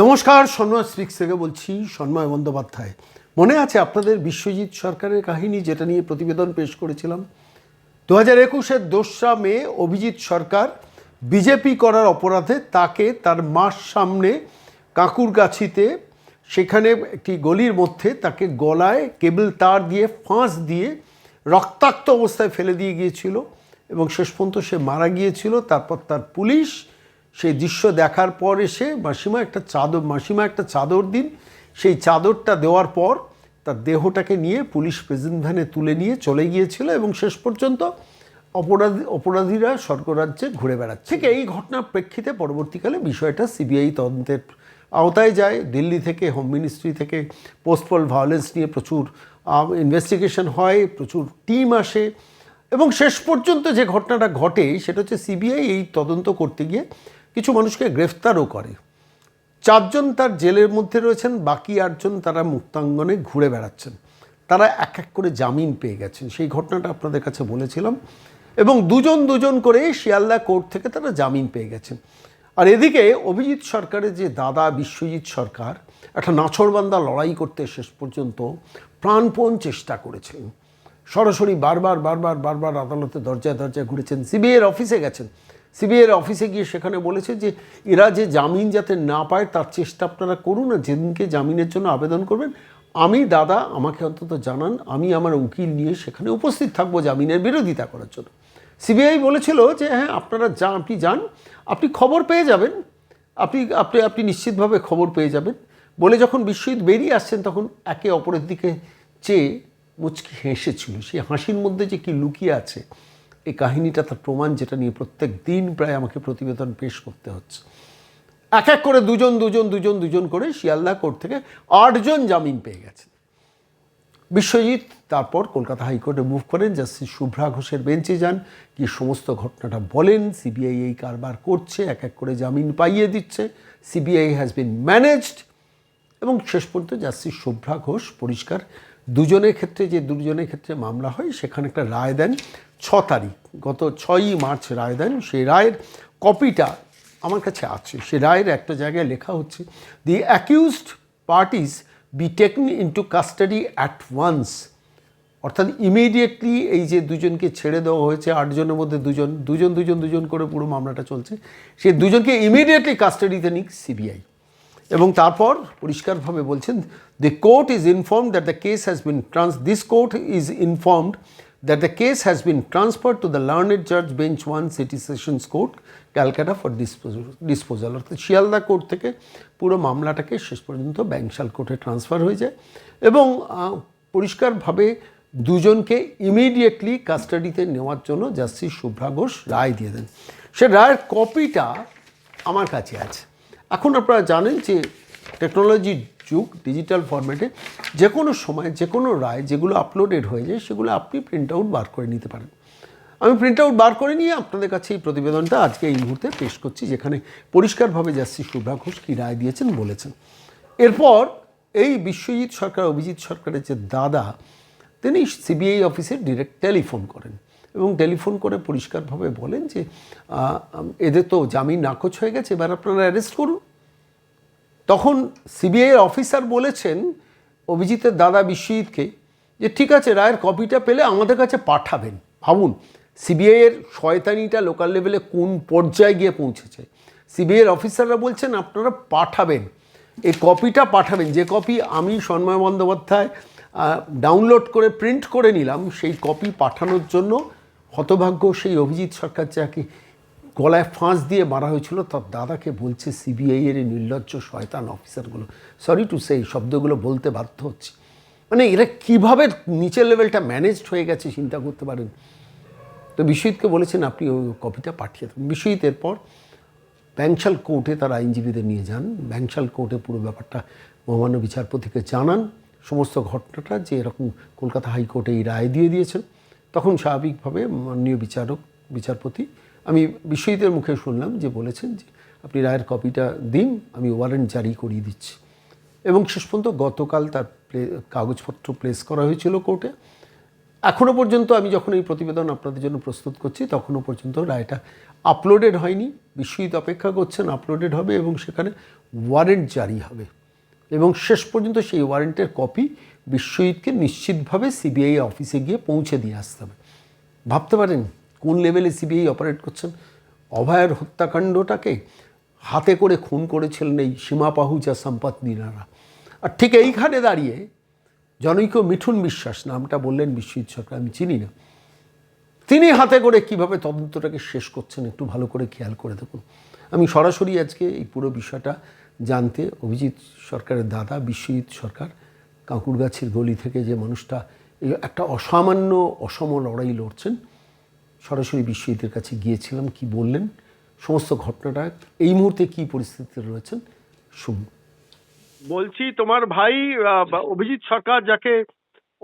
নমস্কার, সন্ময় স্পিক্স থেকে বলছি সন্ময় বন্দ্যোপাধ্যায়। মনে আছে আপনাদের বিশ্বজিৎ সরকারের কাহিনী যেটা নিয়ে প্রতিবেদন পেশ করেছিলাম? দু হাজার একুশের দোসরা মে অভিজিৎ সরকার বিজেপি করার অপরাধে তাকে তার মার সামনে কাকুরগাছিতে, সেখানে একটি গলির মধ্যে তাকে গলায় কেবল তার দিয়ে ফাঁস দিয়ে রক্তাক্ত অবস্থায় ফেলে দিয়ে গিয়েছিল এবং শেষ পর্যন্ত সে মারা গিয়েছিল। তারপর তার পুলিশ সেই দৃশ্য দেখার পর এসে মাসিমা একটা চাদর, মাসিমা একটা চাদর দিন। সেই চাদরটা দেওয়ার পর তার দেহটাকে নিয়ে পুলিশ প্রেজেন্ট ভ্যানে তুলে নিয়ে চলে গিয়েছিল এবং শেষ পর্যন্ত অপরাধী, অপরাধীরা স্বর্গরাজ্যে ঘুরে বেড়াচ্ছে। এই ঘটনার প্রেক্ষিতে পরবর্তীকালে বিষয়টা সিবিআই তদন্তের আওতায় যায়। দিল্লি থেকে হোম মিনিস্ট্রি থেকে পোস্টপল ভায়োলেন্স নিয়ে প্রচুর ইনভেস্টিগেশন হয়, প্রচুর টিম আসে এবং শেষ পর্যন্ত যে ঘটনাটা ঘটে সেটা হচ্ছে সিবিআই এই তদন্ত করতে গিয়ে কিছু মানুষকে গ্রেফতারও করে। চারজন তার জেলের মধ্যে রয়েছেন, বাকি আটজন তারা মুক্তাঙ্গনে ঘুরে বেড়াচ্ছেন। তারা এক এক করে জামিন পেয়ে গেছেন, সেই ঘটনাটা আপনাদের কাছে বলেছিলাম। এবং দুজন দুজন করে শিয়ালদা কোর্ট থেকে তারা জামিন পেয়ে গেছেন। আর এদিকে অভিজিৎ সরকারের যে দাদা বিশ্বজিৎ সরকার, একটা নাছরবান্দা লড়াই করতে শেষ পর্যন্ত প্রাণপণ চেষ্টা করেছিলেন সরাসরি বারবার বারবার বারবার আদালতে দরজায় দরজায় ঘুরেছেন, সিবিআইয়ের অফিসে গেছেন। সিবিআইয়ের অফিসে গিয়ে সেখানে বলেছে যে এরা যে জামিন যাতে না পায়, তার চেষ্টা আপনারা করুন আর যেদিনকে জামিনের জন্য আবেদন করবেন, আমি, দাদা, আমাকে অন্তত জানান, আমি আমার উকিল নিয়ে সেখানে উপস্থিত থাকব জামিনের বিরোধিতা করার জন্য। সিবিআই বলেছিল যে হ্যাঁ আপনারা যা, আপনি যান, আপনি খবর পেয়ে যাবেন, আপনি আপনি আপনি নিশ্চিতভাবে খবর পেয়ে যাবেন। বলে যখন বিশ্বজিৎ বেরিয়ে আসছেন, তখন একে অপরের দিকে চেয়ে মুচকি হেসেছিল। সেই হাসির মধ্যে যে কি লুকিয়ে আছে এই কাহিনীটা, তার প্রমাণ যেটা নিয়ে প্রত্যেক দিন প্রায় আমাকে প্রতিবেদন পেশ করতে হচ্ছে। এক এক করে দুজন দুজন দুজন দুজন করে শিয়ালদা কোর্ট থেকে আটজন জামিন পেয়ে গেছেন। বিশ্বজিৎ, তারপর কলকাতা হাইকোর্টে মুভ করেন, জাস্টিস শুভ্রা ঘোষের বেঞ্চে যান কি সমস্ত ঘটনাটা বলেন, সিবিআই এই কারবার করছে, এক এক করে জামিন পাইয়ে দিচ্ছে, সিবিআই হ্যাজ বিন ম্যানেজড এবং শেষ পর্যন্ত জাস্টিস শুভ্রা ঘোষ পরিষ্কার দুজনের ক্ষেত্রে যে দুজনের ক্ষেত্রে মামলা হয়, সেখানে একটা রায় দেন ছ তারিখ। গত ছয়ই মার্চ রায় দেন। সেই রায়ের কপিটা আমার কাছে আছে। সে রায়ের একটা জায়গায় লেখা হচ্ছে the accused parties be taken into custody at once অর্থাৎ ইমিডিয়েটলি এই যে দুজনকে ছেড়ে দেওয়া হয়েছে, আটজনের মধ্যে দুজন দুজন দুজন দুজন করে পুরো মামলাটা চলছে সেই দুজনকে ইমিডিয়েটলি কাস্টাডিতে নিক সিবিআই। এবং তারপর পরিষ্কারভাবে বলছেন the court is inform that the case has been trans this court is informed that the case has been transfer to the learned জাজ bench one city sessions court Calcutta for disposal অর্থাৎ Sealdah court থেকে পুরো মামলাটাকে শেষ পর্যন্ত ব্যাংশাল কোর্টে transfer হয়ে যায় এবং পরিষ্কারভাবে দুজনকে ইমিডিয়েটলি কাস্টাডিতে নেওয়ার জন্য জাস্টিস শুভ্রা ঘোষ রায় দিয়ে দেন। সে রায়ের কপিটা আমার কাছে আছে। এখন আপনারা জানেন যে টেকনোলজির যুগ ডিজিটাল ফরম্যাটে যে কোনো সময়, যে কোনো রায় যেগুলো আপলোডেড হয়ে যায়, সেগুলো আপনি প্রিন্ট আউট বার করে নিতে পারেন। আমি প্রিন্ট আউট বার করে নিয়ে আপনাদের কাছে এই প্রতিবেদনটা আজকে এই মুহূর্তে পেশ করছি, যেখানে পরিষ্কারভাবে জাস্টিস শুভ্রা ঘোষ কী রায় দিয়েছেন বলেছেন। এরপর এই বিশ্বজিৎ সরকার, অভিজিৎ সরকারের যে দাদা, তিনি সিবিআই অফিসে ডিরেক্ট টেলিফোন করেন। এবং টেলিফোন করে পরিষ্কারভাবে বলেন যে এদের তো জামিন নাকচ হয়ে গেছে, এবার আপনারা অ্যারেস্ট করুন। তখন সিবিআইয়ের অফিসার বলেছেন অভিজিতের দাদা বিশ্বজিৎকে যে, ঠিক আছে, রায়ের কপিটা পেলে আমাদের কাছে পাঠাবেন। ভাবুন সিবিআইয়ের শয়তানিটা লোকাল লেভেলে কোন পর্যায়ে গিয়ে পৌঁছেছে? সিবিআইয়ের অফিসাররা বলছেন, আপনারা পাঠাবেন। এই কপিটা পাঠাবেন। যে কপি আমি সন্ময় বন্দ্যোপাধ্যায় ডাউনলোড করে প্রিন্ট করে নিলাম, সেই কপি পাঠানোর জন্য হতভাগ্য সেই অভিজিৎ সরকার যাকে গলায় ফাঁস দিয়ে মারা হয়েছিল, তার দাদাকে বলছে সিবিআই এর নির্লজ্জ শয়তান অফিসারগুলো। সরি টু সেই শব্দগুলো বলতে বাধ্য হচ্ছে। মানে এরা কীভাবে নিচের লেভেলটা ম্যানেজড হয়ে গেছে চিন্তা করতে পারেন? তো বিশ্বজিৎকে বলেছেন, আপনি ওই কপিটা পাঠিয়ে দেবেন। বিশ্বজিৎ এরপর ব্যাংশাল কোর্টে তার আইনজীবীদের নিয়ে যান। ব্যাংশাল কোর্টে পুরো ব্যাপারটা মহামান্য বিচারপতিকে জানান। সমস্ত ঘটনাটা যে এরকম কলকাতা হাইকোর্টে এই রায় দিয়ে দিয়েছেন। তখন স্বাভাবিকভাবে মাননীয় বিচারক, বিচারপতি, আমি বিশ্বজিতের মুখে শুনলাম যে বলেছেন যে আপনি রায়ের কপিটা দিন, আমি ওয়ারেন্ট জারি করিয়ে দিচ্ছি। এবং শেষ পর্যন্ত গতকাল তার কাগজপত্র প্লেস করা হয়েছিল কোর্টে। এখনও পর্যন্ত আমি যখন এই প্রতিবেদন আপনাদের জন্য প্রস্তুত করছি তখনও পর্যন্ত রায়টা আপলোডেড হয়নি। বিশ্বজিৎ অপেক্ষা করছেন, আপলোডেড হবে এবং সেখানে ওয়ারেন্ট জারি হবে। এবং শেষ পর্যন্ত সেই ওয়ারেন্টের কপি বিশ্বজিৎকে নিশ্চিতভাবে সিবিআই অফিসে গিয়ে পৌঁছে দিয়ে আসতে হবে। ভাবতে পারেন কোন লেভেলে সিবিআই অপারেট করছেন? অভয়ের হত্যাকাণ্ডটাকে হাতে করে খুন করেছিলেন এই সীমা পাহুজা সম্পদ মিনারা আর ঠিক এইখানে দাঁড়িয়ে জনৈক মিঠুন বিশ্বাস নামটা বললেন বিশ্বজিৎ সরকার, আমি চিনি না। তিনি হাতে করে কীভাবে তদন্তটাকে শেষ করছেন একটু ভালো করে খেয়াল করে দেখুন। আমি সরাসরি আজকে এই পুরো বিষয়টা জানতে অভিজিৎ সরকারের দাদা বিশ্বজিৎ সরকার কাঁকুরগাছির গলি থেকে যে মানুষটা একটা অসামান্য অসম লড়াই লড়ছেন। সরাসরি বিশ্বজিতের কাছে গিয়েছিলাম, কি বললেন? সমস্ত ঘটনাটা, এই মুহূর্তে কি পরিস্থিতিতে রয়েছেন? শুনুন। বলছি, তোমার ভাই অভিজিৎ সরকার, যাকে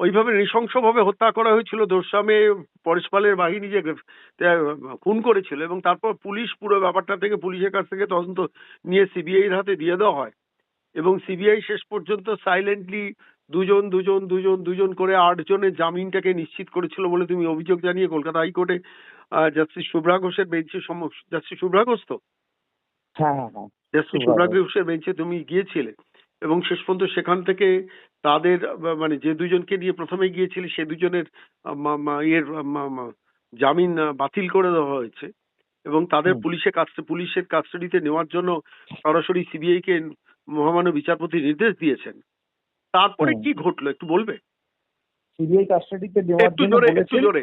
ওইভাবে নৃশংসভাবে হত্যা করা হয়েছিল দোরসামে পরেশপালের বাহিনী যে খুন করেছিল, এবং তারপর পুলিশ পুরো ব্যাপারটা থেকে পুলিশের কাছ থেকে তদন্ত নিয়ে সিবিআইর হাতে দিয়ে দেওয়া হয়। এবং সিবিআই শেষ পর্যন্ত সাইলেন্টলি দুজন দুজন দুজন দুজন করে আটজনের জামিনটাকে নিশ্চিত করেছিল বলে তুমি অভিযোগ জানিয়ে কলকাতা হাইকোর্টে জাস্টিস শুভ্রা ঘোষের বেঞ্চে জাস্টিস শুভ্রা ঘোষ তো? হ্যাঁ হ্যাঁ হ্যাঁ। জাস্টিস শুভ্রা ঘোষের বেঞ্চে তুমি গিয়েছিলে এবং শেষ পর্যন্ত সেখান থেকে তাদের মানে যে দুজনকে নিয়ে প্রথমে গিয়েছিলে সে দুজনের ইয়ের জামিন বাতিল করে দেওয়া হয়েছে এবং তাদের। পুলিশের কাছ পুলিশের কাস্টাডিতে নেওয়ার জন্য সরাসরি সিবিআই কে মহামান্য বিচারপতি নির্দেশ দিয়েছেন। তারপরে কি ঘটলো একটু বলবে? সিবিআই কাস্টাডিতে নেওয়ার জন্য একটু জোরে।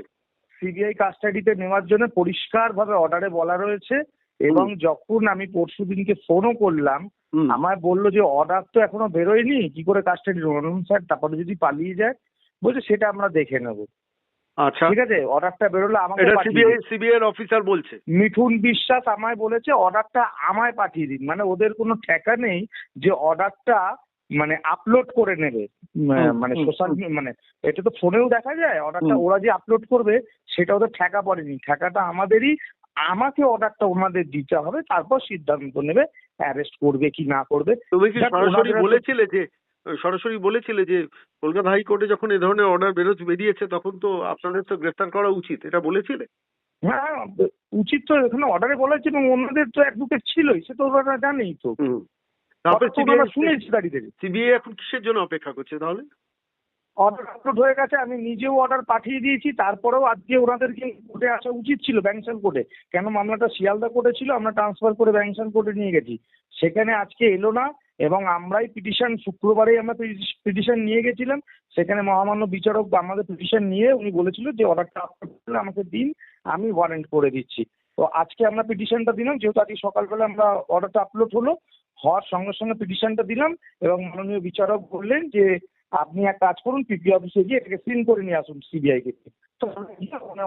সিবিআই কাস্টাডিতে নেওয়ার জন্য পরিষ্কার ভাবে অর্ডারে বলা রয়েছে এবং যখন আমি পরশু দিনকে ফোনও করলাম আমায় বলল যে অর্ডার তো এখনও বেরোয়নি কি করে কাস্টাডি স্যার তারপরে যদি পালিয়ে যায় বলছে সেটা আমরা দেখে নেব। আচ্ছা। ঠিক আছে অর্ডারটা বেরোলে আমাকে এটা সিবিআই। সিবিআই অফিসার বলছে। মিঠুন বিশ্বাস আমায় বলেছে অর্ডারটা আমায় পাঠিয়ে দিন। মানে ওদের কোনো ঠেকা নেই যে অর্ডারটা মানে আপলোড করে নেবে। মানে সোশ্যাল মানে এটা তো ফোনেও দেখা যায় অর্ডারটা। ওরা যে আপলোড করবে সেটা ওদের ঠেকা পড়েনি। ঠেকাটা আমাদেরই আমাকে অর্ডারটা ওনাদের দিতে হবে তারপর সিদ্ধান্ত নেবে অ্যারেস্ট করবে কি না করবে। তুমি কি সরাসরি বলেছিলে যে সরাসরি বলেছিলে যে কলকাতা হাইকোর্টে যখন এ ধরনের অর্ডার বেরোচ্ছে বেরিয়েছে তখন তো আপনাদের তো গ্রেফতার করা উচিত। এটা বলেছিলে? হ্যাঁ উচিত তো এখানে অর্ডারে বলেছে এবং ওনাদের তো অ্যাডভোকেট ছিলই সে তো ওরা জানেই তো। তারপর ওনারা শুনেছি দাঁড়িয়ে থেকে? সিবিআই এখন কিসের জন্য অপেক্ষা করছে তাহলে? অর্ডার আপলোড হয়ে গেছে আমি নিজেও অর্ডার পাঠিয়ে দিয়েছি তারপরেও আজকে ওনাদেরকে কোর্টে আসা উচিত ছিল ব্যাংশন কোর্টে কেন মামলাটা শিয়ালদা কোর্টে ছিল আমরা ট্রান্সফার করে ব্যাংশন কোর্টে নিয়ে গেছি। সেখানে আজকে এলো না এবং আমরাই পিটিশন শুক্রবারেই আমরা পিটিশন নিয়ে গেছিলাম। সেখানে মহামান্য বিচারক আমাদের পিটিশন নিয়ে উনি বলেছিল যে অর্ডারটা আমাকে দিন, আমি ওয়ারেন্ট করে দিচ্ছি। তো আজকে আমরা পিটিশনটা দিলাম, যেহেতু আজকে সকালবেলা আমরা অর্ডারটা আপলোড হলো, হওয়ার সঙ্গে সঙ্গে পিটিশনটা দিলাম এবং মাননীয় বিচারক বললেন যে, আপনি এক কাজ করুন পিপি অফিসে গিয়ে এটাকে সিন করে নিয়ে আসুন সিবিআই কে।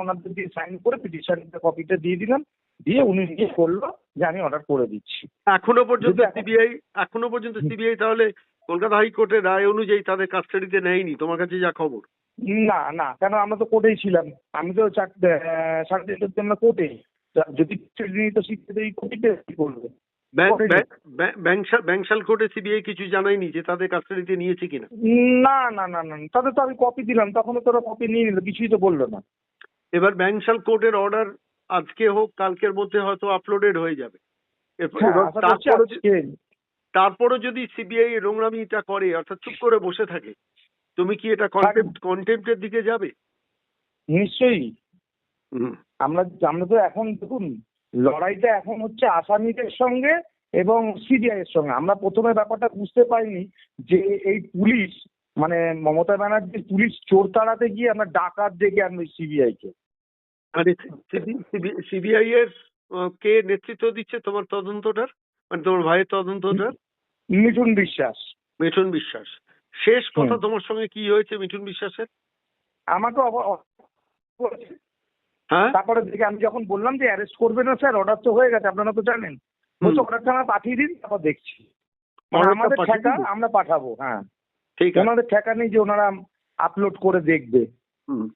ওনাদের দিয়ে সাইন করে পিটিশনটা কপিটা দিয়ে দিলাম। দিয়ে উনি নিজে করল যে আমি অর্ডার করে দিচ্ছি। এখনও পর্যন্ত সিবিআই এখনও পর্যন্ত সিবিআই তাহলে কলকাতা হাইকোর্টের রায় অনুযায়ী তাদের কাস্টাডিতে নেয়নি? তোমার কাছে যা খবর? না না কেন আমরা তো কোর্টেই ছিলাম। আমি তো সাড়ে চারটে আমরা কোর্টে। যদি তো এই কোর্টে করবে? ব্যাংশাল কোর্টে সিবিআই কিছু জানায়নি যে তাদের কাস্টাডিতে নিয়েছে কিনা? না না না না তাদের তো আমি কপি দিলাম তখন তো ওরা কপি নিয়ে নিল কিছুই তো বলল না। এবার ব্যাংশাল কোর্টের অর্ডার আজকে হোক কালকের মধ্যে হয়তো আপলোডেড হয়ে যাবে। হ্যাঁ তারপরও যদি সিবিআই নোংরামিটা করে অর্থাৎ চুপ করে বসে থাকে তুমি কি এটা কন্টেম্প কন্টেম্পটের দিকে যাবে? নিশ্চয়ই। আমরা আমরা তো এখন দেখুন লড়াইটা এখন হচ্ছে আসামিদের সঙ্গে এবং সিবিআই এর সঙ্গে। আমরা প্রথমে ব্যাপারটা বুঝতে পারিনি যে এই পুলিশ মানে মমতা ব্যানার্জির পুলিশ চোর তাড়াতে গিয়ে আমরা ডাকাত ডেকে আনবে সিবিআই কে। মানে সিবিআই এর কে নেতৃত্ব দিচ্ছে তোমার তদন্তটার? মানে তোমার ভাইয়ের তদন্তটার? মিঠুন বিশ্বাস। মিঠুন বিশ্বাস। শেষ কথা তোমার সঙ্গে কি হয়েছে মিঠুন বিশ্বাসের? আমাকে হ্যাঁ? তারপরে দেখে আমি যখন বললাম যে অ্যারেস্ট করবে না স্যার অর্ডার তো হয়ে গেছে আপনারা তো জানেন। বলছে অর্ডারটা আমরা পাঠিয়ে দিন তারপর দেখছি। মানে আমাদের ঠেকা আমরা পাঠাবো হ্যাঁ। ঠিক আছে। ওনাদের ঠেকা নেই যে ওনারা আপলোড করে দেখবে। হুম।